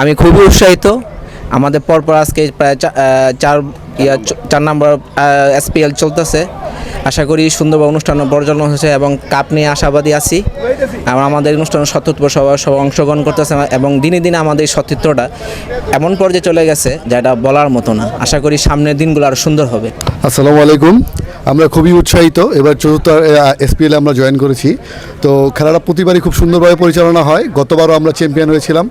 আমি খুবই উৎসাহিত। আমাদের পরপর আজকে প্রায় চার চার নম্বর এসপিএল চলতেছে। আশা করি সুন্দরভাবে অনুষ্ঠান পরিচালনা হয়েছে এবং কাপ নিয়ে আশাবাদী আছি। এবং আমাদের অনুষ্ঠানে সতীর্থ সবাই সবাই অংশগ্রহণ করতেছে এবং দিনে দিনে আমাদের সতীর্থটা এমন পর্যায়ে চলে গেছে যেটা বলার মতো না। আশা করি সামনের দিনগুলো আরও সুন্দর হবে। আসসালামু আলাইকুম। আমরা খুবই উৎসাহিত। এবার চতুর্থ এসপিএল আমরা জয়েন করেছি। তো খেলাটা প্রতিবারই খুব সুন্দরভাবে পরিচালনা হয়। গতবারও আমরা চ্যাম্পিয়ন হয়েছিলাম।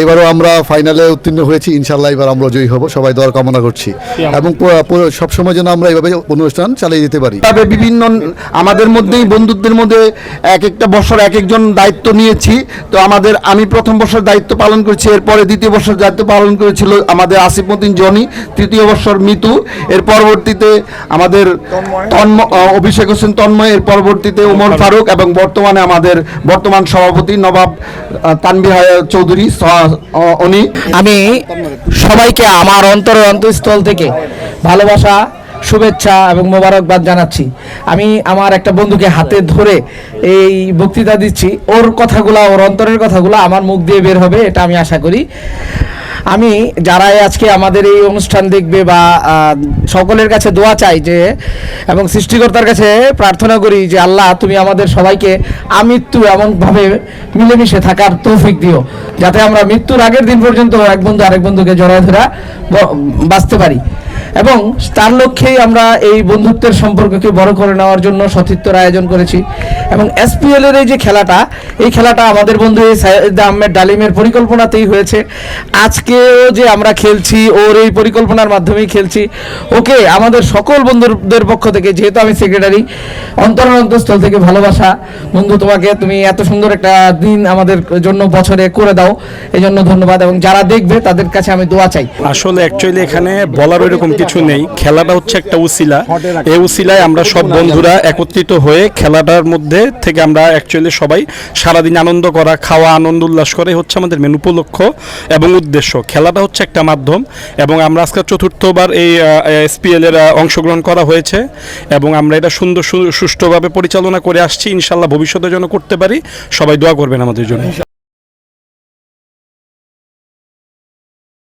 এইবারও আমরা ফাইনালে উত্তীর্ণ হয়েছি। ইনশাল্লাহ এবার আমরা জয়ী হব। সবাই দর কামনা করছি। এবং সবসময় যেন আমরা এইভাবে অনুষ্ঠান চালিয়ে যেতে পারি। তবে বিভিন্ন আমাদের মধ্যেই বন্ধুত্বের মধ্যে এক একটা বছর এক একজন দায়িত্ব নিয়েছি। তো আমাদের আমি প্রথম বছর দায়িত্ব পালন করেছি এরপরে দ্বিতীয় বছর দায়িত্ব পালন করেছিল আমাদের আসিফুদ্দিন জনি। তৃতীয় বছর মিতু। এর পরবর্তীতে আমাদের অভিষেক হোসেন তন্ময় এর পরবর্তীতে উমর ফারুক। এবং বর্তমানে আমাদের বর্তমান সভাপতি নবাব আহ, তানভীর চৌধুরী উনি। আমি সবাইকে আমার অন্তর অন্তঃস্থল থেকে ভালোবাসা শুভেচ্ছা এবং মোবারকবাদ জানাচ্ছি। আমি আমার একটা বন্ধুকে হাতে ধরে এই বক্তৃতা দিচ্ছি। ওর কথাগুলা ওর অন্তরের কথাগুলো আমার মুখ দিয়ে বের হবে এটা আমি আশা করি। আমি যারাই আজকে আমাদের এই অনুষ্ঠান দেখবে বা সকলের কাছে দোয়া চাই যে, এবং সৃষ্টিকর্তার কাছে প্রার্থনা করি যে, আল্লাহ তুমি আমাদের সবাইকে আমৃত্যু এমনভাবে মিলেমিশে থাকার তৌফিক দিও, যাতে আমরা মৃত্যুর আগের দিন পর্যন্ত এক বন্ধু আরেক বন্ধুকে জড়ায় ধরা বাঁচতে পারি। এবং তার লক্ষ্যেই আমরা এই বন্ধুত্বের সম্পর্ককে বড় করে নেওয়ার জন্য সতীর্থর আয়োজন করেছি। এবং এসপিএল এর এই যে খেলাটা, এই খেলাটা আমাদের বন্ধু আহমেদ ডালিমের পরিকল্পনাতেই হয়েছে। আজকেও যে আমরা খেলছি, ওর এই পরিকল্পনার মাধ্যমেই খেলছি। ওকে, আমাদের সকল বন্ধুদের পক্ষ থেকে, যেহেতু আমি সেক্রেটারি অন্তর অন্তঃস্থল থেকে ভালোবাসা। বন্ধু, তোমাকে তুমি এত সুন্দর একটা দিন আমাদের জন্য বছরে করে দাও। এই জন্য ধন্যবাদ, এবং যারা দেখবে, তাদের কাছে আমি দোয়া চাই। আসলে অ্যাকচুয়ালি এখানে বলার ওইরকম কিছু নেই। খেলাটা হচ্ছে একটা উসিলা। এই উসিলায় আমরা সব বন্ধুরা একত্রিত হয়ে খেলাটার মধ্যে থেকে আমরা অ্যাকচুয়ালি সবাই সারাদিন আনন্দ করা, খাওয়া, আনন্দ উল্লাস করে হচ্ছে আমাদের মেন উপলক্ষ এবং উদ্দেশ্য। খেলাটা হচ্ছে একটা মাধ্যম এবং আমরা আজকে চতুর্থবার এই এসপিএল এর অংশগ্রহণ করা হয়েছে এবং আমরা এটা সুন্দর সুষ্ঠুভাবে পরিচালনা করে আসছি। ইনশাল্লাহ ভবিষ্যতে যেন করতে পারি, সবাই দোয়া করবেন আমাদের জন্য।